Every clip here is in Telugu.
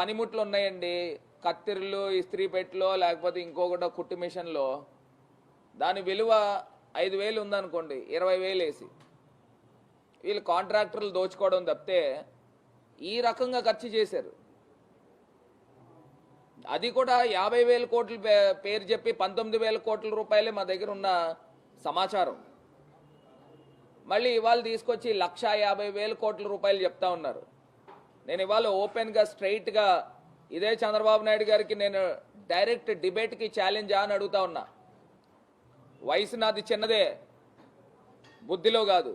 పనిముట్లు ఉన్నాయండి. కత్తిర్లు ఇస్త్రీ పెట్టిలో లేకపోతే ఇంకొకటో కుట్టు మిషన్లో. దాని విలువ ఐదు వేలు ఉందనుకోండి ఇరవై వేలు వేసి. వీళ్ళు కాంట్రాక్టర్లు దోచుకోవడం తప్పితే ఈ రకంగా ఖర్చు చేశారు. అది కూడా యాభై వేల కోట్లు పే- పేరు చెప్పి పంతొమ్మిది వేల కోట్ల రూపాయలే మా దగ్గర ఉన్న సమాచారం. మళ్ళీ ఇవాళ తీసుకొచ్చి లక్ష యాభై వేల కోట్ల రూపాయలు చెప్తా ఉన్నారు. నేను ఇవాళ ఓపెన్గా స్ట్రైట్గా ఇదే చంద్రబాబు నాయుడు గారికి నేను డైరెక్ట్ డిబేట్కి ఛాలెంజ్ అని అడుగుతా ఉన్నా. వయసు నాది చిన్నదే బుద్ధిలో కాదు.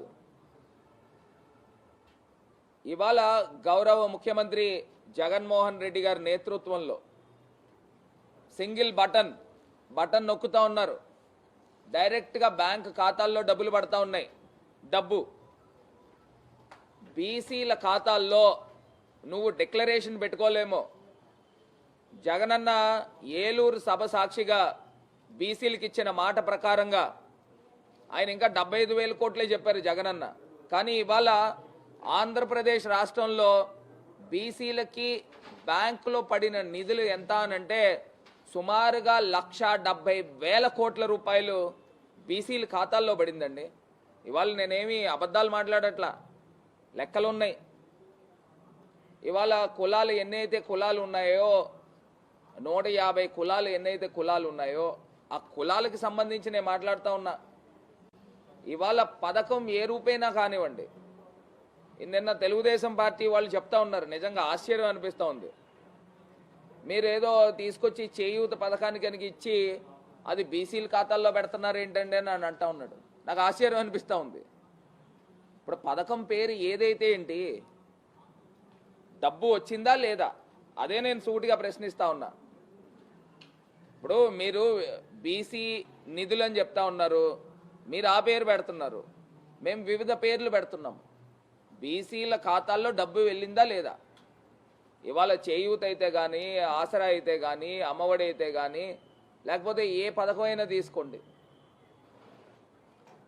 ఇవాళ గౌరవ ముఖ్యమంత్రి జగన్మోహన్ రెడ్డి గారి నేతృత్వంలో సింగిల్ బటన్ బటన్ నొక్కుతా ఉన్నారు. డైరెక్ట్గా బ్యాంక్ ఖాతాల్లో డబ్బులు పడతా ఉన్నాయి. డబ్బు. బీసీల ఖాతాల్లో నువ్వు డిక్లరేషన్ పెట్టుకోలేమో. జగనన్న ఏలూరు సభ సాక్షిగా బీసీలకు ఇచ్చిన మాట ప్రకారంగా ఆయన ఇంకా డెబ్బై ఐదు వేల కోట్లే చెప్పారు జగనన్న. కానీ ఇవాళ ఆంధ్రప్రదేశ్ రాష్ట్రంలో బీసీలకి బ్యాంకులో పడిన నిధులు ఎంత అనంటే సుమారుగా లక్ష డెబ్బై వేల కోట్ల రూపాయలు బీసీల ఖాతాల్లో పడిందండి. ఇవాళ నేనేమి అబద్ధాలు మాట్లాడట్లా? లెక్కలు ఉన్నాయి ఇవాళ కులాలు ఎన్నైతే కులాలు ఉన్నాయో నూట యాభై కులాలు ఎన్నైతే కులాలు ఉన్నాయో ఆ కులాలకు సంబంధించి నేను మాట్లాడుతూ ఉన్నా. ఇవాళ పథకం ఏ రూపైనా కానివ్వండి. నిన్న తెలుగుదేశం పార్టీ వాళ్ళు చెప్తా ఉన్నారు నిజంగా ఆశ్చర్యం అనిపిస్తూ ఉంది. మీరేదో తీసుకొచ్చి చేయూత పథకానికి కనుక ఇచ్చి అది బీసీల ఖాతాల్లో పెడుతున్నారు ఏంటండి అని అని అంటా ఉన్నాడు. నాకు ఆశ్చర్యం అనిపిస్తూ ఉంది. ఇప్పుడు పథకం పేరు ఏదైతే ఏంటి డబ్బు వచ్చిందా లేదా? అదే నేను సూటిగా ప్రశ్నిస్తా ఉన్నా. ఇప్పుడు మీరు బీసీ నిధులు అని చెప్తా ఉన్నారు. మీరు ఆ పేరు పెడుతున్నారు. మేము వివిధ పేర్లు పెడుతున్నాం. బీసీల ఖాతాల్లో డబ్బు వెళ్ళిందా లేదా? ఇవాళ చేయూత అయితే కానీ ఆసరా అయితే కానీ అమ్మఒడి అయితే కానీ లేకపోతే ఏ పథకమైనా తీసుకోండి.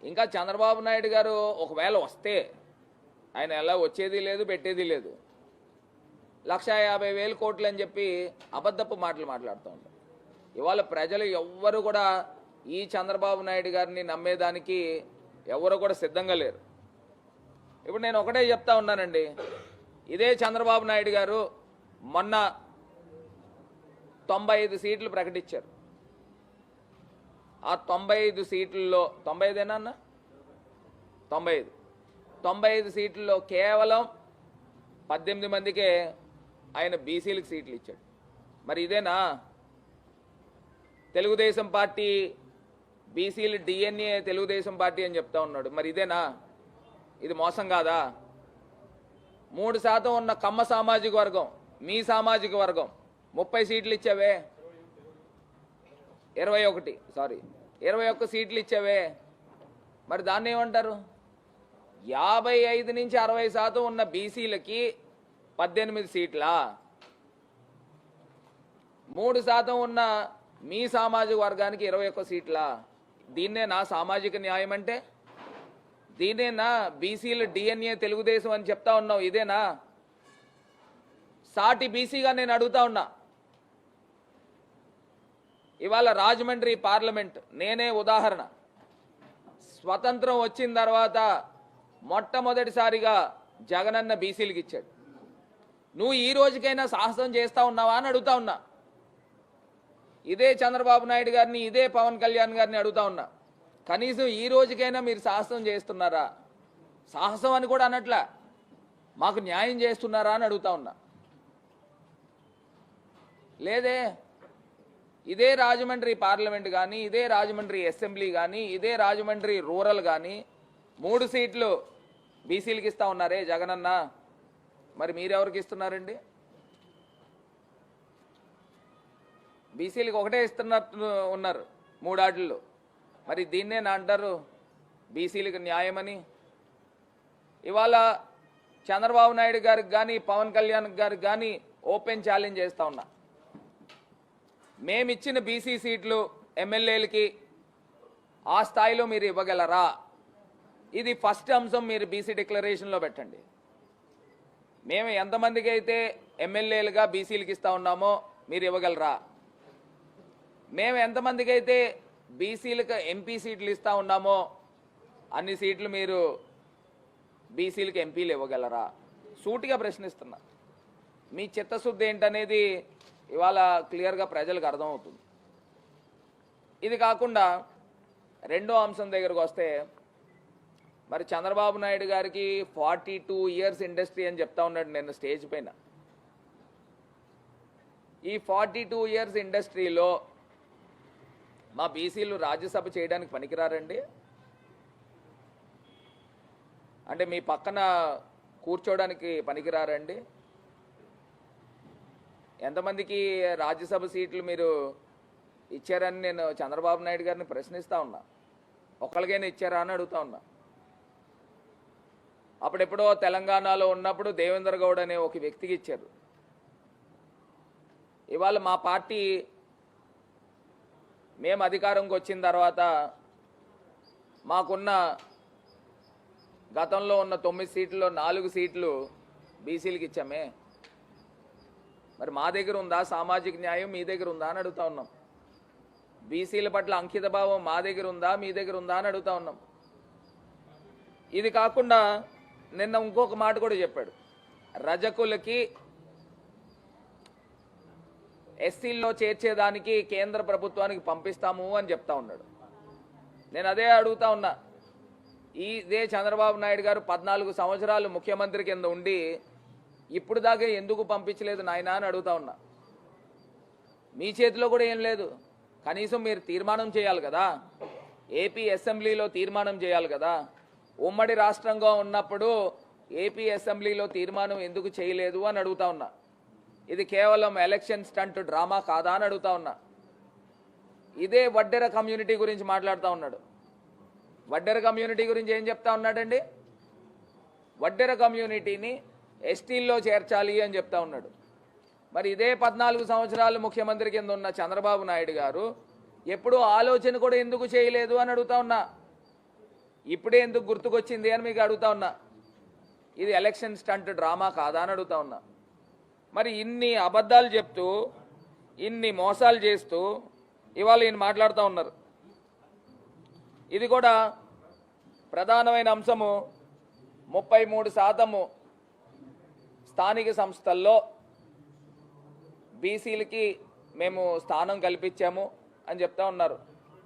ఇంకా చంద్రబాబు నాయుడు గారు ఒకవేళ వస్తే ఆయన ఎలా వచ్చేది లేదు పెట్టేది లేదు. లక్ష యాభై వేలు కోట్లు అని చెప్పి అబద్ధపు మాటలు మాట్లాడుతూ ఉంటారు. ఇవాళ ప్రజలు ఎవ్వరు కూడా ఈ చంద్రబాబు నాయుడు గారిని నమ్మేదానికి ఎవరు కూడా సిద్ధంగా లేరు. ఇప్పుడు నేను ఒకటే చెప్తా ఉన్నానండి. ఇదే చంద్రబాబు నాయుడు గారు మొన్న తొంభై ఐదు సీట్లు ప్రకటించారు. ఆ తొంభై ఐదు సీట్లలో తొంభై ఐదేనా అన్న? తొంభై ఐదు. తొంభై ఐదు సీట్లలో కేవలం పద్దెనిమిది మందికే ఆయన బీసీలకు సీట్లు ఇచ్చాడు. మరి ఇదేనా? తెలుగుదేశం పార్టీ బీసీలు డిఎన్ఏ తెలుగుదేశం పార్టీ అని చెప్తా ఉన్నాడు. మరి ఇదేనా? ఇది మోసం కాదా? మూడు శాతం ఉన్న కమ్మ సామాజిక వర్గం మీ సామాజిక వర్గం ముప్పై సీట్లు ఇచ్చావే? ఇరవై ఒకటి సారీ ఇరవై ఒక్క సీట్లు ఇచ్చావే? మరి దాన్ని ఏమంటారు? యాభై ఐదు నుంచి అరవై శాతం ఉన్న బీసీలకి పద్దెనిమిది సీట్లా? మూడు శాతం ఉన్న మీ సామాజిక వర్గానికి ఇరవై ఒక్క సీట్లా? దీన్నే నా సామాజిక న్యాయం అంటే? దీనేనా బీసీలు డిఎన్ఏ తెలుగుదేశం అని చెప్తా ఉన్నావు ఇదేనా? సాటి బీసీగా నేను అడుగుతా ఉన్నా. ఇవాళ రాజమండ్రి పార్లమెంట్ నేనే ఉదాహరణ. స్వతంత్రం వచ్చిన తర్వాత మొట్టమొదటిసారిగా జగనన్న బీసీలకు ఇచ్చాడు. నువ్వు ఈ రోజుకైనా సాహసం చేస్తూ ఉన్నావా అని అడుగుతా ఉన్నా. ఇదే చంద్రబాబు నాయుడు గారిని ఇదే పవన్ కళ్యాణ్ గారిని అడుగుతా ఉన్నా. కనీసం ఈ రోజుకైనా మీరు సాహసం చేస్తున్నారా? సాహసం అని కూడా అనట్లా. మాకు న్యాయం చేస్తున్నారా అని అడుగుతా ఉన్నా. లేదే ఇదే రాజమండ్రి పార్లమెంట్ కానీ ఇదే రాజమండ్రి అసెంబ్లీ కానీ ఇదే రాజమండ్రి రూరల్ కానీ మూడు సీట్లు బీసీలకు ఇస్తా ఉన్నారే జగనన్న. మరి మీరెవరికి ఇస్తున్నారండి? బీసీలకు ఒకటే ఇస్తున్నట్టు ఉన్నారు మూడాటిల్లో మరి దీన్నే నా అంటారు బీసీలకు న్యాయమని. ఇవాళ చంద్రబాబు నాయుడు గారికి కానీ పవన్ కళ్యాణ్ గారికి కానీ ఓపెన్ ఛాలెంజ్ చేస్తూ ఉన్నా. మేమిచ్చిన బీసీ సీట్లు ఎమ్మెల్యేలకి ఆ స్థాయిలో మీరు ఇవ్వగలరా? ఇది ఫస్ట్ అంశం మీరు బీసీ డిక్లరేషన్లో పెట్టండి. మేము ఎంతమందికి అయితే ఎమ్మెల్యేలుగా బీసీలకు ఇస్తా ఉన్నామో మీరు ఇవ్వగలరా? మేము ఎంతమందికి అయితే బీసీలకు ఎంపీ సీట్లు ఇస్తా ఉన్నామో అన్ని సీట్లు మీరు బీసీలకు ఎంపీలు ఇవ్వగలరా? సూటిగా ప్రశ్నిస్తున్నా. మీ చిత్తశుద్ధి ఏంటనేది ఇవాళ క్లియర్గా ప్రజలకు అర్థమవుతుంది. ఇది కాకుండా రెండో అంశం దగ్గరకు వస్తే మరి చంద్రబాబు నాయుడు గారికి ఫార్టీ టూ ఇయర్స్ ఇండస్ట్రీ అని చెప్తా ఉన్నాడు నేను స్టేజ్ పైన. ఈ ఫార్టీ టూ ఇయర్స్ ఇండస్ట్రీలో మా బీసీలు రాజ్యసభ చేయడానికి పనికిరారండి. అంటే మీ పక్కన కూర్చోడానికి పనికిరారండి. ఎంతమందికి రాజ్యసభ సీట్లు మీరు ఇచ్చారని నేను చంద్రబాబు నాయుడు గారిని ప్రశ్నిస్తూ ఉన్నా. ఒక్కరికైనా ఇచ్చారా అని అడుగుతా ఉన్నా. అప్పుడెప్పుడో తెలంగాణలో ఉన్నప్పుడు దేవేంద్ర గౌడ్ అనే ఒక వ్యక్తికి ఇచ్చారు. ఇవాళ మా పార్టీ మేము అధికారంకి వచ్చిన తర్వాత మాకున్న గతంలో ఉన్న తొమ్మిది సీట్లలో నాలుగు సీట్లు బీసీలకు ఇచ్చామే. మరి మా దగ్గర ఉందా? సామాజిక న్యాయం మీ దగ్గర ఉందా అని అడుగుతా ఉన్నాం. బీసీల పట్ల అంకిత భావం మా దగ్గర ఉందా? మీ దగ్గర ఉందా అని అడుగుతా ఉన్నాం. ఇది కాకుండా నిన్న ఇంకొక మాట కూడా చెప్పాడు. రజకులకి ఎస్సీల్లో చేర్చేదానికి కేంద్ర ప్రభుత్వానికి పంపిస్తాము అని చెప్తా ఉన్నాడు. నేను అదే అడుగుతా ఉన్నా. ఇదే చంద్రబాబు నాయుడు గారు పద్నాలుగు సంవత్సరాలు ముఖ్యమంత్రి కింద ఉండి ఇప్పుడు దాకా ఎందుకు పంపించలేదు నాయనా అని అడుగుతా ఉన్నా. మీ చేతిలో కూడా ఏం లేదు. కనీసం మీరు తీర్మానం చేయాలి కదా. ఏపీ అసెంబ్లీలో తీర్మానం చేయాలి కదా. ఉమ్మడి రాష్ట్రంగా ఉన్నప్పుడు ఏపీ అసెంబ్లీలో తీర్మానం ఎందుకు చేయలేదు అని అడుగుతా ఉన్నా. ఇది కేవలం ఎలక్షన్ స్టంట్ డ్రామా కాదా అని అడుగుతా ఉన్నా. ఇదే వడ్డెర కమ్యూనిటీ గురించి మాట్లాడుతూ ఉన్నాడు. వడ్డెర కమ్యూనిటీ గురించి ఏం చెప్తా ఉన్నాడండి? వడ్డెర కమ్యూనిటీని ఎస్టీల్లో చేర్చాలి అని చెప్తా ఉన్నాడు. మరి ఇదే పద్నాలుగు సంవత్సరాలు ముఖ్యమంత్రి కింద ఉన్న చంద్రబాబు నాయుడు గారు ఎప్పుడూ ఆలోచన కూడా ఎందుకు చేయలేదు అని అడుగుతా ఉన్నా. ఇప్పుడే ఎందుకు గుర్తుకొచ్చింది అని మీకు అడుగుతా ఉన్నా. ఇది ఎలక్షన్ స్టంట్ డ్రామా కాదా అని అడుగుతా ఉన్నా. మరి ఇన్ని అబద్ధాలు చెప్తూ ఇన్ని మోసాలు చేస్తూ ఇవాళ ఈయన మాట్లాడుతూ ఉన్నారు. ఇది కూడా ప్రధానమైన అంశము. ముప్పై మూడు శాతము స్థానిక సంస్థల్లో బీసీలకి మేము స్థానం కల్పించాము అని చెప్తా ఉన్నారు.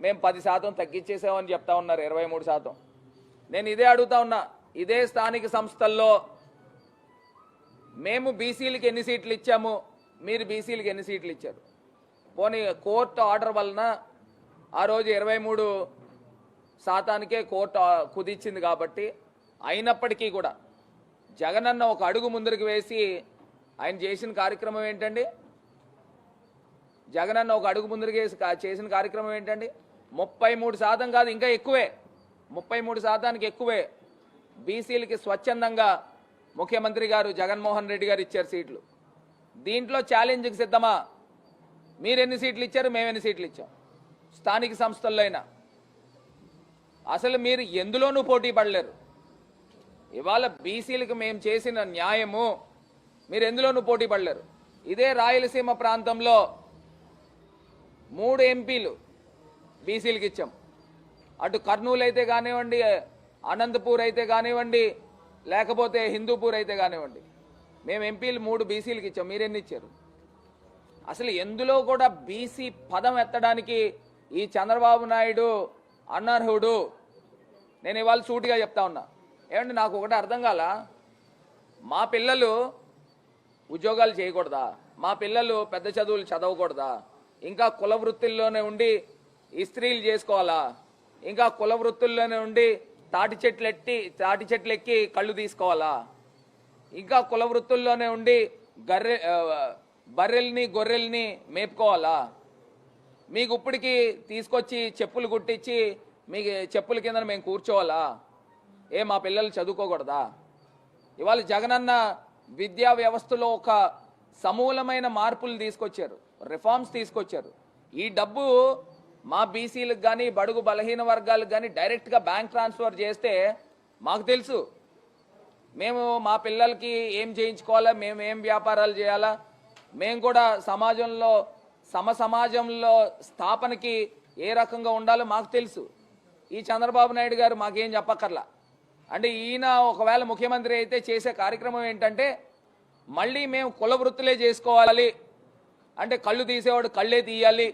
మేము పది శాతం తగ్గించేసామని చెప్తా ఉన్నారు ఇరవై మూడు శాతం. నేను ఇదే అడుగుతా ఉన్నా ఇదే స్థానిక సంస్థల్లో మేము బీసీలకి ఎన్ని సీట్లు ఇచ్చాము? మీరు బీసీలకి ఎన్ని సీట్లు ఇచ్చారు? పోనీ కోర్టు ఆర్డర్ వలన ఆ రోజు ఇరవై మూడు శాతానికే కోర్టు కుదిచ్చింది కాబట్టి అయినప్పటికీ కూడా జగనన్న ఒక అడుగు ముందరికి వేసి ఆయన చేసిన కార్యక్రమం ఏంటండి? జగనన్న ఒక అడుగు ముందరికి వేసి కా- చేసిన కార్యక్రమం ఏంటండి? ముప్పై మూడు శాతం కాదు ఇంకా ఎక్కువే. ముప్పై మూడు శాతానికి ఎక్కువే. బీసీలకి స్వచ్ఛందంగా ముఖ్యమంత్రి గారు జగన్మోహన్ రెడ్డి గారు ఇచ్చారు సీట్లు. దీంట్లో ఛాలెంజ్కి సిద్ధమా? మీరు ఎన్ని సీట్లు ఇచ్చారు? మేము ఎన్ని సీట్లు ఇచ్చాం? స్థానిక సంస్థల్లో అయినా. అసలు మీరు ఎందులోనూ పోటీ పడలేరు. ఇవాళ బీసీలకు మేము చేసిన న్యాయము మీరు ఎందులోనూ పోటీ పడలేరు. ఇదే రాయలసీమ ప్రాంతంలో మూడు ఎంపీలు బీసీలకు ఇచ్చాం. అటు కర్నూలు అయితే కానివ్వండి అనంతపూర్ అయితే కానివ్వండి లేకపోతే హిందూపూర్ అయితే కానివ్వండి. మేము ఎంపీలు మూడు బీసీలకు ఇచ్చాం మీరెన్ని ఇచ్చారు? అసలు ఎందులో కూడా బీసీ పదం ఎత్తడానికి ఈ చంద్రబాబు నాయుడు అనర్హుడు? నేను ఇవాళ సూటిగా చెప్తా ఉన్నా. ఏమండి నాకు ఒకటి అర్థం కాల. మా పిల్లలు ఉద్యోగాలు చేయకూడదా? మా పిల్లలు పెద్ద చదువులు చదవకూడదా? ఇంకా కుల వృత్తుల్లోనే ఉండి ఇస్త్రీలు చేసుకోవాలా? ఇంకా కుల వృత్తుల్లోనే ఉండి తాటి చెట్లు ఎట్టి తాటి చెట్లు ఎక్కి కళ్ళు తీసుకోవాలా? ఇంకా కుల వృత్తుల్లోనే ఉండి గర్రె బర్రెల్ని గొర్రెల్ని మేపుకోవాలా? మీకు ఇప్పటికి తీసుకొచ్చి చెప్పులు కుట్టించి మీకు చెప్పుల కింద మేము కూర్చోవాలా? ఏ మా పిల్లలు చదువుకోకూడదా? ఇవాళ జగనన్న విద్యా వ్యవస్థలో ఒక సమూలమైన మార్పులు తీసుకొచ్చారు. రిఫార్మ్స్ తీసుకొచ్చారు. ఈ డబ్బు మా బీసీలకు కానీ బడుగు బలహీన వర్గాలకు కానీ డైరెక్ట్గా బ్యాంక్ ట్రాన్స్ఫర్ చేస్తే మాకు తెలుసు. మేము మా పిల్లలకి ఏం చేయించుకోవాలా మేము ఏం వ్యాపారాలు చేయాలా? మేము కూడా సమాజంలో సమ సమాజంలో స్థాపనకి ఏ రకంగా ఉండాలో మాకు తెలుసు. ఈ చంద్రబాబు నాయుడు గారు మాకేం చెప్పక్కర్లా. అంటే ఈయన ఒకవేళ ముఖ్యమంత్రి అయితే చేసే కార్యక్రమం ఏంటంటే మళ్ళీ మేము కుల వృత్తులే చేసుకోవాలి. అంటే కళ్ళు తీసేవాడు కళ్ళే తీయాలి.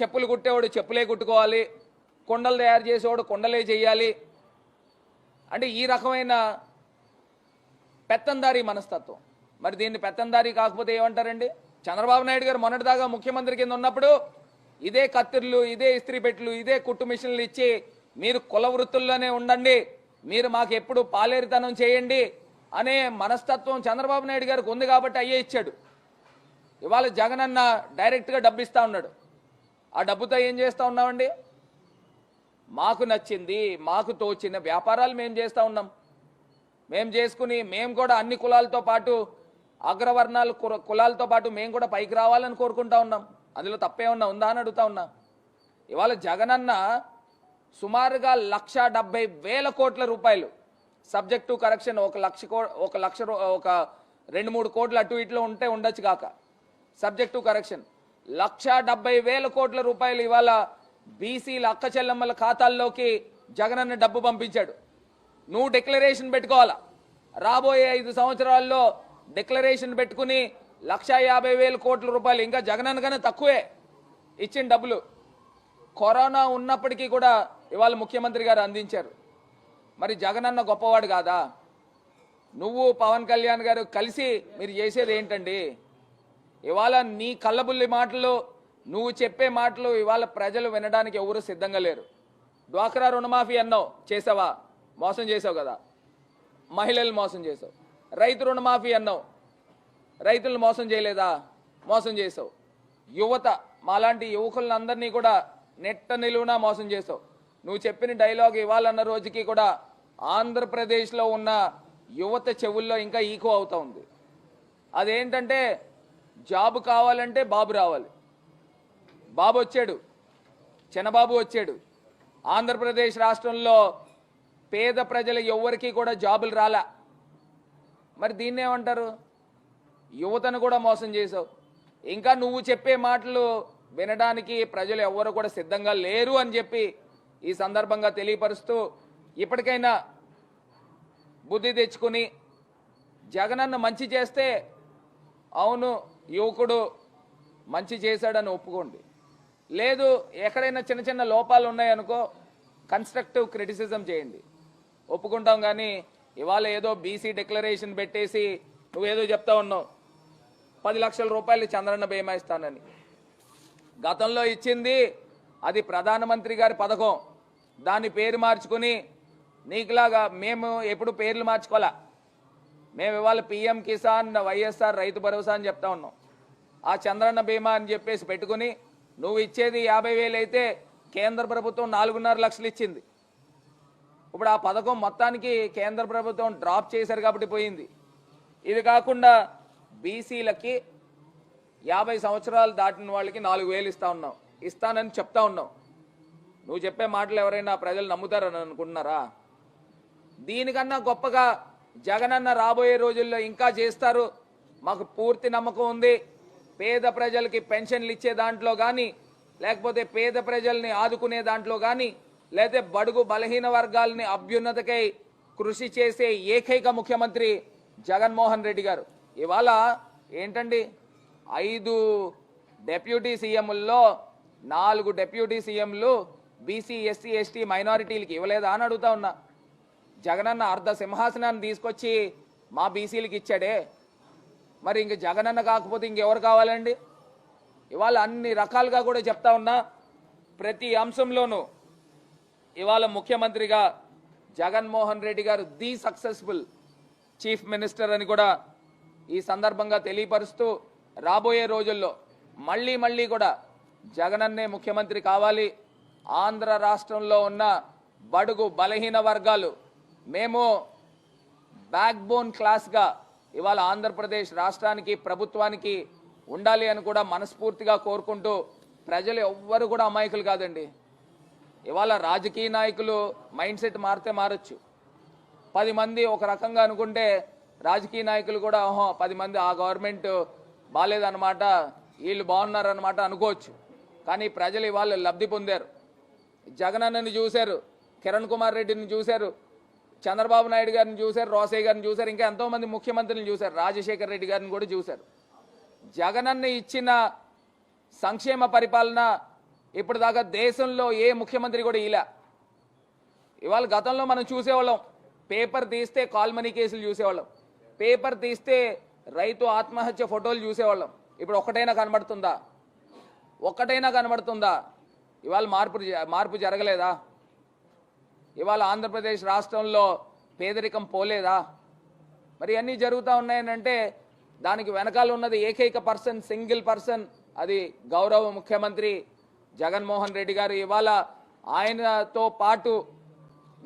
చెప్పులు కుట్టేవాడు చెప్పులే కుట్టుకోవాలి కొండలు తయారు చేసేవాడు కొండలే చేయాలి. అంటే ఈ రకమైన పెత్తందారీ మనస్తత్వం. మరి దీన్ని పెత్తందారీ కాకపోతే ఏమంటారండి? చంద్రబాబు నాయుడు గారు మొన్నటిదాకా ముఖ్యమంత్రి కింద ఉన్నప్పుడు ఇదే కత్తిర్లు ఇదే ఇస్త్రీ పెట్టులు ఇదే కుట్టు మిషన్లు ఇచ్చి మీరు కుల వృత్తుల్లోనే ఉండండి మీరు మాకు ఎప్పుడు పాలేరితనం చేయండి అనే మనస్తత్వం చంద్రబాబు నాయుడు గారికి ఉంది కాబట్టి అయ్యే ఇచ్చాడు. ఇవాళ జగనన్న డైరెక్ట్గా డబ్బిస్తా ఉన్నాడు. ఆ డబ్బుతో ఏం చేస్తూ ఉన్నామండి మాకు నచ్చింది మాకు తోచిన వ్యాపారాలు మేము చేస్తూ ఉన్నాం. మేము చేసుకుని మేము కూడా అన్ని కులాలతో పాటు అగ్రవర్ణాలు కులాలతో పాటు మేము కూడా పైకి రావాలని కోరుకుంటా ఉన్నాం. అందులో తప్పేమన్నా ఉందా అని అడుగుతా ఉన్నా. ఇవాళ జగనన్న సుమారుగా లక్ష డెబ్బై వేల కోట్ల రూపాయలు సబ్జెక్ట్ కరెక్షన్ ఒక లక్ష కో ఒక లక్ష రూ- ఒక రెండు మూడు కోట్లు అటు ఇట్లో ఉంటే ఉండొచ్చు కాక. Subject correction. లక్ష డెబ్బై వేల కోట్ల రూపాయలు ఇవాళ బీసీల అక్క చెల్లెమ్మల ఖాతాల్లోకి జగనన్న డబ్బు పంపించాడు. నువ్వు డిక్లరేషన్ పెట్టుకోవాలా? రాబోయే ఐదు సంవత్సరాల్లో డిక్లరేషన్ పెట్టుకుని లక్ష యాభై వేల కోట్ల రూపాయలు ఇంకా జగనన్న కన్నా తక్కువే ఇచ్చిన డబ్బులు. కరోనా ఉన్నప్పటికీ కూడా ఇవాళ ముఖ్యమంత్రి గారు అందించారు. మరి జగనన్న గొప్పవాడు కాదా? నువ్వు పవన్ కళ్యాణ్ గారు కలిసి మీరు చేసేది ఏంటండి? ఇవాళ నీ కళ్ళబుల్లి మాటలు నువ్వు చెప్పే మాటలు ఇవాళ ప్రజలు వినడానికి ఎవరు సిద్ధంగా లేరు. డ్వాక్రా రుణమాఫీ అన్నావు చేసావా? మోసం చేసావు కదా. మహిళలు మోసం చేసావు. రైతు రుణమాఫీ అన్నావు. రైతులను మోసం చేయలేదా? మోసం చేసావు. యువత మాలాంటి యువకులందరినీ కూడా నెట్ట నిలువునా మోసం చేసావు. నువ్వు చెప్పిన డైలాగ్ ఇవ్వాలన్న రోజుకి కూడా ఆంధ్రప్రదేశ్లో ఉన్న యువత చెవుల్లో ఇంకా ఈకో అవుతా ఉంది. అదేంటంటే జాబ్ కావాలంటే బాబు రావాలి. బాబు వచ్చాడు. చిన్నబాబు వచ్చాడు. ఆంధ్రప్రదేశ్ రాష్ట్రంలో పేద ప్రజలు ఎవ్వరికీ కూడా జాబులు రాలా. మరి దీన్ని ఏమంటారు? యువతను కూడా మోసం చేసావు ఇంకా నువ్వు చెప్పే మాటలు వినడానికి ప్రజలు ఎవ్వరు కూడా సిద్ధంగా లేరు అని చెప్పి ఈ సందర్భంగా తెలియపరుస్తూ ఇప్పటికైనా బుద్ధి తెచ్చుకుని జగనన్న మంచి చేస్తే అవును యువకుడు మంచి చేశాడని ఒప్పుకోండి. లేదు ఎక్కడైనా చిన్న చిన్న లోపాలు ఉన్నాయనుకో కన్స్ట్రక్టివ్ క్రిటిసిజం చేయండి. ఒప్పుకుంటాం కానీ ఇవాళ ఏదో బీసీ డిక్లరేషన్ పెట్టేసి నువ్వేదో చెప్తా ఉన్నావు. పది లక్షల రూపాయలు చంద్రన్న బీమా ఇస్తానని. గతంలో ఇచ్చింది అది ప్రధానమంత్రి గారి పథకం. దాని పేరు మార్చుకుని నీకులాగా మేము ఎప్పుడు పేర్లు మార్చుకోవాలా? మేము ఇవాళ పిఎం కిసాన్ వైఎస్ఆర్ రైతు భరోసా అని చెప్తా ఉన్నాం. ఆ చంద్రన్న బీమా అని చెప్పేసి పెట్టుకుని నువ్వు ఇచ్చేది యాభై వేలు అయితే కేంద్ర ప్రభుత్వం నాలుగున్నర లక్షలు ఇచ్చింది. ఇప్పుడు ఆ పథకం మొత్తానికి కేంద్ర ప్రభుత్వం డ్రాప్ చేశారు కాబట్టి పోయింది. ఇది కాకుండా బీసీలకి యాభై సంవత్సరాలు దాటిన వాళ్ళకి నాలుగు వేలు ఇస్తా ఉన్నాం. ఇస్తానని చెప్తా ఉన్నాం. నువ్వు చెప్పే మాటలు ఎవరైనా ప్రజలు నమ్ముతారని అనుకుంటున్నారా? దీనికన్నా గొప్పగా జగనన్న రాబోయే రోజుల్లో ఇంకా చేస్తారు. మాకు పూర్తి నమ్మకం ఉంది. పేద ప్రజలకి పెన్షన్లు ఇచ్చే దాంట్లో కానీ లేకపోతే పేద ప్రజల్ని ఆదుకునే దాంట్లో కానీ లేకపోతే బడుగు బలహీన వర్గాలని అభ్యున్నతకై కృషి చేసే ఏకైక ముఖ్యమంత్రి జగన్మోహన్ రెడ్డి గారు. ఇవాళ ఏంటండి? ఐదు డెప్యూటీ సీఎంల్లో నాలుగు డెప్యూటీ సీఎంలు బీసీ ఎస్సీ ఎస్టీ మైనారిటీలకి ఇవ్వలేదా అని అడుగుతా ఉన్నా. జగనన్న అర్ధ సింహాసనాన్ని తీసుకొచ్చి మా బీసీలకి ఇచ్చాడే. మరి ఇంక జగనన్న కాకపోతే ఇంకెవరు కావాలండి? ఇవాళ అన్ని రకాలుగా కూడా చెప్తా ఉన్నా ప్రతి అంశంలోనూ ఇవాళ ముఖ్యమంత్రిగా జగన్మోహన్ రెడ్డి గారు ది సక్సెస్ఫుల్ చీఫ్ మినిస్టర్ అని కూడా ఈ సందర్భంగా తెలియపరుస్తూ రాబోయే రోజుల్లో మళ్ళీ మళ్ళీ కూడా జగనన్నే ముఖ్యమంత్రి కావాలి. ఆంధ్ర రాష్ట్రంలో ఉన్న బడుగు బలహీన వర్గాలు మేము బ్యాక్ బోన్ క్లాస్గా ఇవాళ ఆంధ్రప్రదేశ్ రాష్ట్రానికి ప్రభుత్వానికి ఉండాలి అని కూడా మనస్ఫూర్తిగా కోరుకుంటూ ప్రజలు ఎవ్వరు కూడా అమాయకులు కాదండి. ఇవాళ రాజకీయ నాయకులు మైండ్ సెట్ మారితే మారచ్చు. పది మంది ఒక రకంగా అనుకుంటే రాజకీయ నాయకులు కూడా ఓహో పది మంది ఆ గవర్నమెంట్ బాగాలేదన్నమాట వీళ్ళు బాగున్నారన్నమాట అనుకోవచ్చు. కానీ ప్రజలు ఇవాళ లబ్ధి పొందారు. జగనన్నని చూశారు కిరణ్ కుమార్ రెడ్డిని చూశారు చంద్రబాబు నాయుడు గారిని చూశారు రోసయ్య గారిని చూశారు ఇంకా ఎంతోమంది ముఖ్యమంత్రిని ముఖ్యమంత్రులను చూశారు. రాజశేఖర్ రెడ్డి గారిని కూడా చూశారు. జగనన్న ఇచ్చిన సంక్షేమ పరిపాలన ఇప్పటిదాకా దేశంలో ఏ ముఖ్యమంత్రి కూడా ఇలా ఇవాళ గతంలో మనం చూసేవాళ్ళం పేపర్ తీస్తే కాల్మనీ కేసులు చూసేవాళ్ళం పేపర్ తీస్తే రైతు ఆత్మహత్య ఫోటోలు చూసేవాళ్ళం. ఇప్పుడు ఒక్కటైనా కనబడుతుందా? ఒక్కటైనా కనబడుతుందా? ఇవాళ మార్పు జ- మార్పు జరగలేదా? ఇవాళ ఆంధ్రప్రదేశ్ రాష్ట్రంలో పేదరికం పోలేదా? మరి అన్నీ జరుగుతూ ఉన్నాయనంటే దానికి వెనకాల ఉన్నది ఏకైక పర్సన్ సింగిల్ పర్సన్ అది గౌరవ ముఖ్యమంత్రి జగన్మోహన్ రెడ్డి గారు. ఇవాళ ఆయనతో పాటు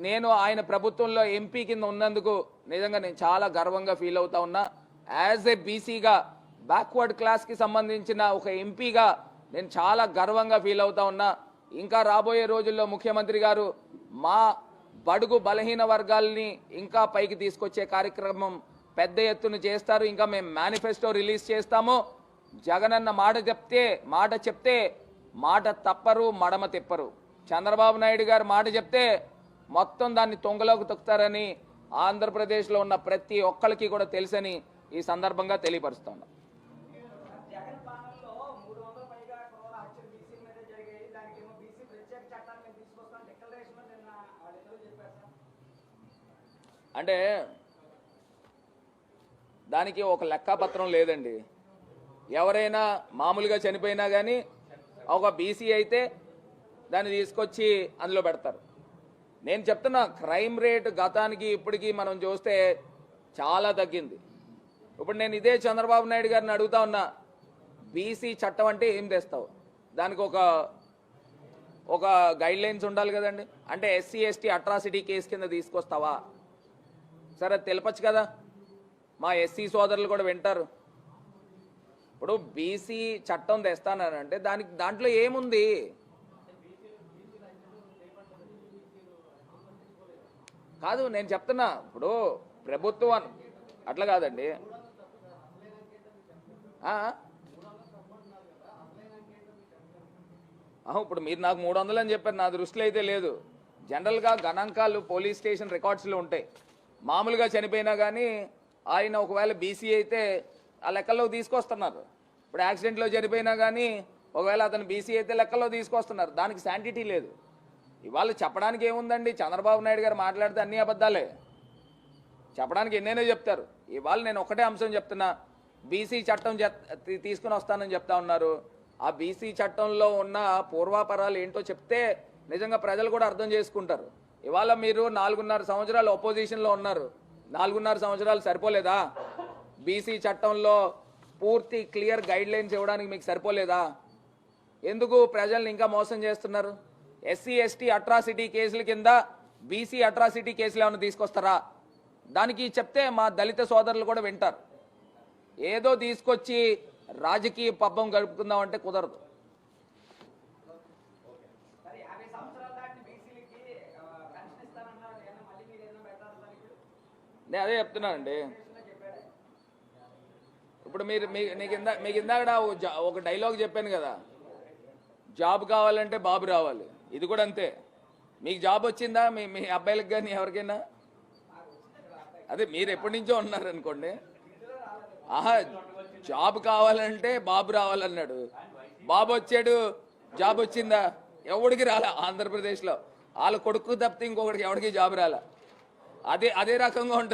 నేను ఆయన ప్రభుత్వంలో ఎంపీ కింద ఉన్నందుకు నిజంగా నేను చాలా గర్వంగా ఫీల్ అవుతా ఉన్నా. యాజ్ ఏ బీసీగా బ్యాక్వర్డ్ క్లాస్కి సంబంధించిన ఒక ఎంపీగా నేను చాలా గర్వంగా ఫీల్ అవుతా ఉన్నా. ఇంకా రాబోయే రోజుల్లో ముఖ్యమంత్రి గారు మా బడుగు బలహీన వర్గాల్ని ఇంకా పైకి తీసుకొచ్చే కార్యక్రమం పెద్ద ఎత్తున చేస్తారు. ఇంకా మేము మేనిఫెస్టో రిలీజ్ చేస్తాము. జగనన్న మాట చెప్తే మాట చెప్తే మాట తప్పరు మడమ తిప్పరు. చంద్రబాబు నాయుడు గారు మాట చెప్తే మొత్తం దాన్ని తొంగలోకి తొక్కుతారని ఆంధ్రప్రదేశ్లో ఉన్న ప్రతి ఒక్కరికి కూడా తెలుసని ఈ సందర్భంగా తెలియపరుస్తున్నాం జగన్ పాలనలో మూడు వందల పైగా క్రోర హత్యలు బీసీ మీద జరిగాయి దానికి ఏమో బీసీ ప్రత్యేక చట్టాన్ని మేము తీసుకొస్తాం డిక్లరేషన్ నిన్న వాళ్ళిద్దరూ చెప్పారు సార్ అంటే దానికి ఒక లెక్కపత్రం లేదండి. ఎవరైనా మామూలుగా చనిపోయినా కానీ ఒక బీసీ అయితే దాన్ని తీసుకొచ్చి అందులో పెడతారు. నేను చెప్తున్నా క్రైమ్ రేట్ గతానికి ఇప్పటికీ మనం చూస్తే చాలా తగ్గింది. ఇప్పుడు నేను ఇదే చంద్రబాబు నాయుడు గారిని అడుగుతా ఉన్నా బీసీ చట్టం అంటే ఏం తెస్తావు? దానికి ఒక ఒక గైడ్ లైన్స్ ఉండాలి కదండి. అంటే ఎస్సీ ఎస్టీ అట్రాసిటీ కేసు కింద తీసుకొస్తావా? సరే అది తెలపచ్చు కదా. మా ఎస్సీ సోదరులు కూడా వింటారు. ఇప్పుడు బీసీ చట్టం తెస్తానంటే దానికి దాంట్లో ఏముంది? కాదు నేను చెప్తున్నా. ఇప్పుడు ప్రభుత్వం అట్లా కాదండి. ఇప్పుడు మీరు నాకు మూడు వందలు అని చెప్పారు. నా దృష్టిలో అయితే లేదు. జనరల్గా గణాంకాలు పోలీస్ స్టేషన్ రికార్డ్స్లో ఉంటాయి. మామూలుగా చనిపోయినా కానీ ఆయన ఒకవేళ బీసీ అయితే ఆ లెక్కల్లో తీసుకొస్తున్నారు. ఇప్పుడు యాక్సిడెంట్లో చనిపోయినా కానీ ఒకవేళ అతను బీసీ అయితే లెక్కల్లో తీసుకొస్తున్నారు. దానికి శాంటిటీ లేదు. ఇవాళ చెప్పడానికి ఏముందండి? చంద్రబాబు నాయుడు గారు మాట్లాడితే అన్ని అబద్ధాలే. చెప్పడానికి ఎన్నైనా చెప్తారు. ఇవాళ నేను ఒకటే అంశం చెప్తున్నా. బీసీ చట్టం తీసుకుని వస్తానని చెప్తా ఉన్నారు. ఆ బీసీ చట్టంలో ఉన్న పూర్వాపరాలు ఏంటో చెప్తే నిజంగా ప్రజలు కూడా అర్థం చేసుకుంటారు. ఇవాళ మీరు నాలుగున్నర సంవత్సరాలు ఒపోజిషన్లో ఉన్నారు. నాలుగున్నర సంవత్సరాలు సరిపోలేదా? బీసీ చట్టంలో పూర్తి క్లియర్ గైడ్ లైన్స్ ఇవ్వడానికి మీకు సరిపోలేదా? ఎందుకు ప్రజల్ని ఇంకా మోసం చేస్తున్నారు? ఎస్సీ ఎస్టీ అట్రాసిటీ కేసుల కింద బీసీ అట్రాసిటీ కేసులు ఏమైనా తీసుకొస్తారా? దానికి చెప్తే మా దళిత సోదరులు కూడా వింటారు. ఏదో తీసుకొచ్చి రాజకీయ పబ్బం గడుపుకుందాం అంటే కుదరదు సరే యాభై సంవత్సరాల దాటిన బీసీలకి పెన్షన్ ఇస్తానన్నారు ఏమన్నా మళ్ళీ మీరు ఏదైనా పెట్టారు సార్ ఇప్పుడు నేను అదే చెప్తున్నానండి. ఇప్పుడు మీరు మీకు ఇందా మీకు ఇందాక ఒక జా- ఒక డైలాగ్ చెప్పాను కదా. జాబ్ కావాలంటే బాబు రావాలి. ఇది కూడా అంతే. మీకు జాబ్ వచ్చిందా? మీ మీ అబ్బాయిలకు కానీ ఎవరికైనా? అదే మీరు ఎప్పటి నుంచో ఉన్నారనుకోండి. ఆహా జాబ్ కావాలంటే బాబు రావాలన్నాడు. బాబు వచ్చాడు జాబ్ వచ్చిందా? ఎవడికి రాలా? ఆంధ్రప్రదేశ్లో. వాళ్ళ కొడుకు తప్పితే ఇంకొకటికి ఎవడికి జాబ్ రాలా? అదే అదే రకంగా ఉంటుంది.